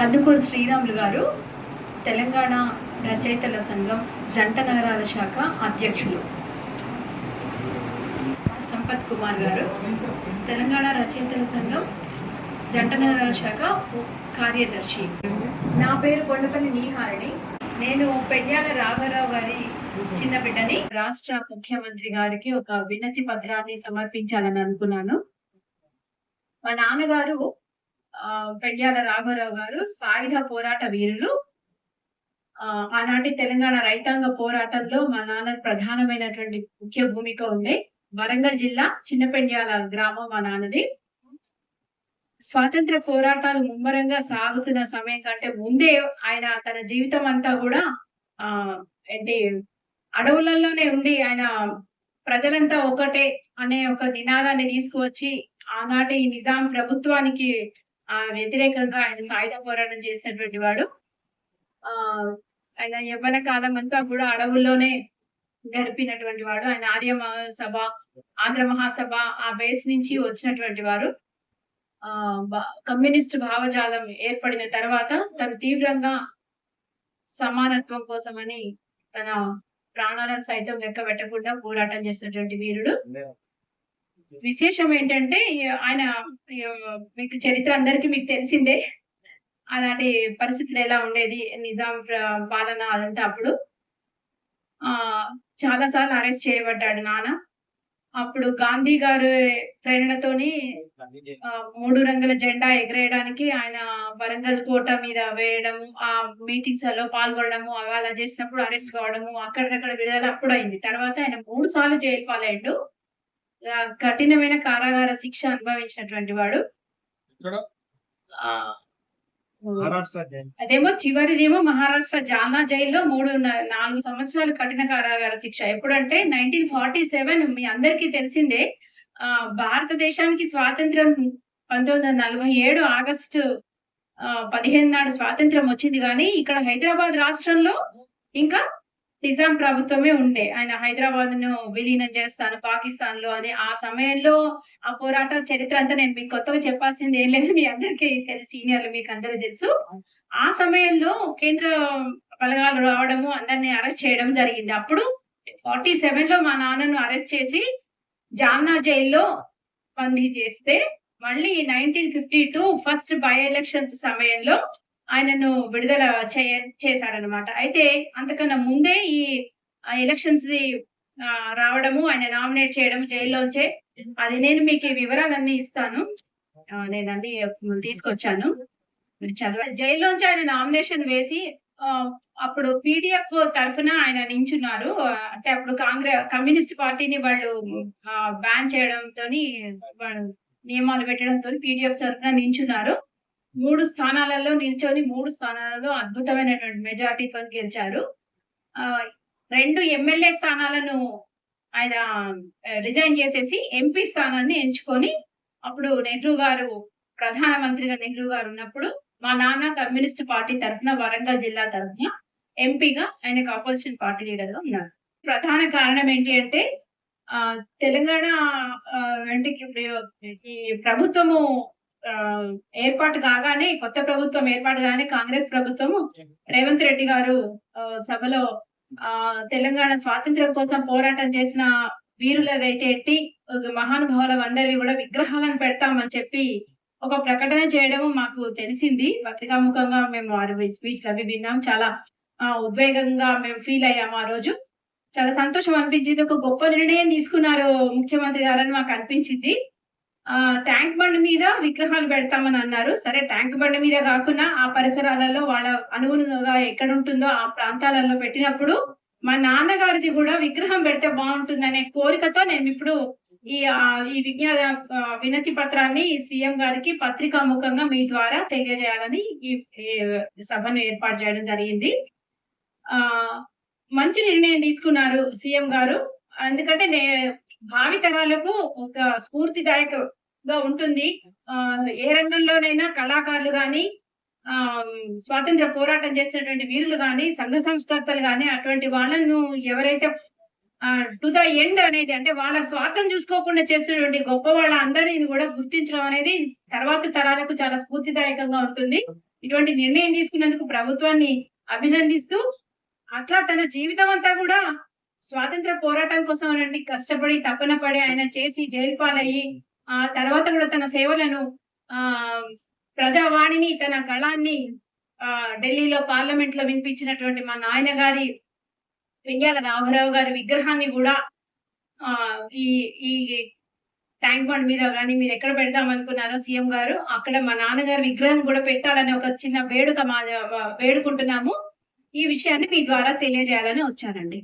కందుకూరు శ్రీరాములు గారు తెలంగాణ రచయితల సంఘం జంట నగరాల శాఖ అధ్యక్షులు. సంపత్ కుమార్ గారు తెలంగాణ రచయితల సంఘం జంట నగరాల శాఖ కార్యదర్శి. నా పేరు కొండపల్లి నీహారిణి. నేను పెడ్యాల రాఘవరావు గారి చిన్న బిడ్డని. రాష్ట్ర ముఖ్యమంత్రి గారికి ఒక వినతి పత్రాన్ని సమర్పించాలని అనుకున్నాను. మా నాన్నగారు ఆ, రాఘవరావు గారు సాయుధ పోరాట వీరులు. ఆనాటి తెలంగాణ రైతాంగ పోరాటంలో మా నాన్న ప్రధానమైనటువంటి ముఖ్య భూమిక ఉండే వరంగల్ జిల్లా చిన్నపెండ్యాల గ్రామం మా నాన్నది. స్వాతంత్ర పోరాటాలు ముమ్మరంగా సాగుతున్న సమయం కంటే ముందే ఆయన తన జీవితం అంతా కూడా ఆ ఏంటి అడవులలోనే ఉండి ఆయన ప్రజలంతా ఒకటే అనే ఒక నినాదాన్ని తీసుకువచ్చి ఆనాటి నిజాం ప్రభుత్వానికి ఆ వ్యతిరేకంగా ఆయన సాయుధ పోరాటం చేసినటువంటి వాడు. ఆ ఆయన యవ్వన కాలం అంతా కూడా అడవుల్లోనే గడిపినటువంటి వాడు. ఆయన ఆర్య మహాసభ ఆంధ్ర మహాసభ ఆ బేస్ నుంచి వచ్చినటువంటి వారు. ఆ కమ్యూనిస్ట్ భావజాలం ఏర్పడిన తర్వాత తను తీవ్రంగా సమానత్వం కోసమని తన ప్రాణాలను సైతం లెక్క పెట్టకుండా పోరాటం చేసినటువంటి వీరుడు. విశేషం ఏంటంటే ఆయన మీకు చరిత్ర అందరికీ మీకు తెలిసిందే. అలాంటి పరిస్థితులు ఎలా ఉండేది నిజాం పాలన అదంతా అప్పుడు. ఆ చాలా సార్లు అరెస్ట్ చేయబడ్డాడు నాన్న. అప్పుడు గాంధీ గారు ప్రేరణతోని మూడు రంగుల జెండా ఎగరేయడానికి ఆయన వరంగల్ కోట మీద వేయడం ఆ మీటింగ్స్లో పాల్గొనడము అలా చేసినప్పుడు అరెస్ట్ కావడము అక్కడికక్కడ విడుదల అప్పుడు అయింది తర్వాత ఆయన మూడు సార్లు జైలు పాలయ్యాడు. కఠినమైన కారాగార శిక్ష అనుభవించినటువంటి వాడు. అదేమో చివరిదేమో మహారాష్ట్ర జాల్నా జైల్లో మూడు నాలుగు సంవత్సరాలు కఠిన కారాగార శిక్ష. ఎప్పుడంటే నైన్టీన్ ఫార్టీ సెవెన్ మీ అందరికీ తెలిసిందే. ఆ భారతదేశానికి స్వాతంత్రం పంతొమ్మిది వందల నలభై ఏడు ఆగస్టు పదిహేను నాడు స్వాతంత్రం వచ్చింది. కానీ ఇక్కడ హైదరాబాద్ రాష్ట్రంలో ఇంకా నిజాం ప్రభుత్వమే ఉండే. ఆయన హైదరాబాద్ను విలీనం చేస్తాను పాకిస్తాన్లో అని ఆ సమయంలో ఆ పోరాట చరిత్ర అంతా నేను మీకు కొత్తగా చెప్పాల్సింది ఏం లేదు మీ అందరికీ తెలుసు సీనియర్లు మీకు అందరూ తెలుసు. ఆ సమయంలో కేంద్ర బలగాలు రావడము అందరిని అరెస్ట్ చేయడం జరిగింది. అప్పుడు ఫార్టీ సెవెన్లో మా నాన్నను అరెస్ట్ చేసి జాన్నా జైల్లో బందీ చేస్తే మళ్ళీ nineteen fifty two first by elections సమయంలో ఆయనను విడుదల చేయ చేశాడనమాట అయితే అంతకన్నా ముందే ఈ ఎలక్షన్స్ రావడము ఆయన నామినేట్ చేయడం జైల్లోంచే. అది నేను మీకు వివరాలన్నీ ఇస్తాను. నేను అన్ని తీసుకొచ్చాను. మీరు చదవ జైల్లోంచి ఆయన నామినేషన్ వేసి అప్పుడు పీడిఎఫ్ తరఫున ఆయన నించున్నారు. అంటే అప్పుడు కాంగ్రెస్ కమ్యూనిస్ట్ పార్టీని వాళ్ళు బ్యాన్ చేయడంతో నియమాలు పెట్టడంతో పీడిఎఫ్ తరఫున నించున్నారు. మూడు స్థానాలలో నిల్చొని మూడు స్థానాలలో అద్భుతమైనటువంటి మెజార్టీతో గెలిచారు. ఆ, రెండు ఎమ్మెల్యే స్థానాలను ఆయన రిజైన్ చేసేసి ఎంపీ స్థానాన్ని ఎంచుకొని అప్పుడు నెహ్రూ గారు ప్రధానమంత్రిగా నెహ్రూ గారు ఉన్నప్పుడు మా నాన్న కమ్యూనిస్ట్ పార్టీ తరఫున వరంగల్ జిల్లా తరఫున ఎంపీగా ఆయనకు ఆపోజిషన్ పార్టీ లీడర్గా ఉన్నారు. ప్రధాన కారణం ఏంటి అంటే ఆ తెలంగాణ అంటే ఈ ప్రభుత్వము ఏర్పాటు కాగానే కొత్త ప్రభుత్వం ఏర్పాటు కాగానే కాంగ్రెస్ ప్రభుత్వము రేవంత్ రెడ్డి గారు ఆ, సభలో ఆ తెలంగాణ స్వాతంత్ర్యం కోసం పోరాటం చేసిన వీరులదైతే ఎట్టి మహానుభావుల అందరివి కూడా విగ్రహాలను పెడతామని చెప్పి ఒక ప్రకటన చేయడం మాకు తెలిసింది. పత్రికాముఖంగా మేము వారి స్పీచ్ అవి విన్నాం. చాలా ఆ, ఉద్వేగంగా మేము ఫీల్ అయ్యాము ఆ రోజు. చాలా సంతోషం అనిపించింది. ఒక గొప్ప నిర్ణయం తీసుకున్నారు ముఖ్యమంత్రి గారని మాకు అనిపించింది. ట్యాంక్ బండ్ మీద విగ్రహాలు పెడతామని అన్నారు. సరే ట్యాంక్ బండ్ మీద కాకుండా ఆ పరిసరాలలో వాళ్ళ అనుగుణంగా ఎక్కడ ఉంటుందో ఆ ప్రాంతాలలో పెట్టినప్పుడు మా నాన్నగారిది కూడా విగ్రహం పెడితే బాగుంటుందనే కోరికతో నేను ఇప్పుడు ఈ ఈ విజ్ఞా వినతి పత్రాన్ని సీఎం గారికి పత్రికాముఖంగా మీ ద్వారా తెలియజేయాలని ఈ సభను ఏర్పాటు చేయడం జరిగింది. ఆ మంచి నిర్ణయం తీసుకున్నారు సీఎం గారు. ఎందుకంటే నే భావి తరాలకు ఒక గా ఉంటుంది. ఆ ఏ రంగంలోనైనా కళాకారులు గాని ఆ స్వాతంత్ర పోరాటం చేసినటువంటి వీరులు గాని సంఘ సంస్కర్తలు గాని అటువంటి వాళ్ళను ఎవరైతే టు ద ఎండ్ అనేది అంటే వాళ్ళ స్వార్థం చూసుకోకుండా చేసినటువంటి గొప్ప వాళ్ళ అందరిని కూడా గుర్తించడం అనేది తర్వాత తరాలకు చాలా స్ఫూర్తిదాయకంగా ఉంటుంది. ఇటువంటి నిర్ణయం తీసుకున్నందుకు ప్రభుత్వాన్ని అభినందిస్తూ అట్లా తన జీవితం అంతా కూడా స్వాతంత్ర పోరాటం కోసం కష్టపడి తపన పడి ఆయన చేసి జైలు పాలయ్యి ఆ తర్వాత కూడా తన సేవలను ఆ ప్రజావాణిని తన గళాన్ని ఆ ఢిల్లీలో పార్లమెంట్లో వినిపించినటువంటి మా నాయన గారి వెంగ్యాల రాఘరావు గారి విగ్రహాన్ని కూడా ఆ ఈ ఈ ట్యాంక్ బండ్ మీద కానీ మీరు ఎక్కడ పెడదాం అనుకున్నారో సీఎం గారు అక్కడ మా నాన్నగారి విగ్రహం కూడా పెట్టాలని ఒక చిన్న వేడుక మా వేడుకుంటున్నాము. ఈ విషయాన్ని మీ ద్వారా తెలియజేయాలని వచ్చానండి.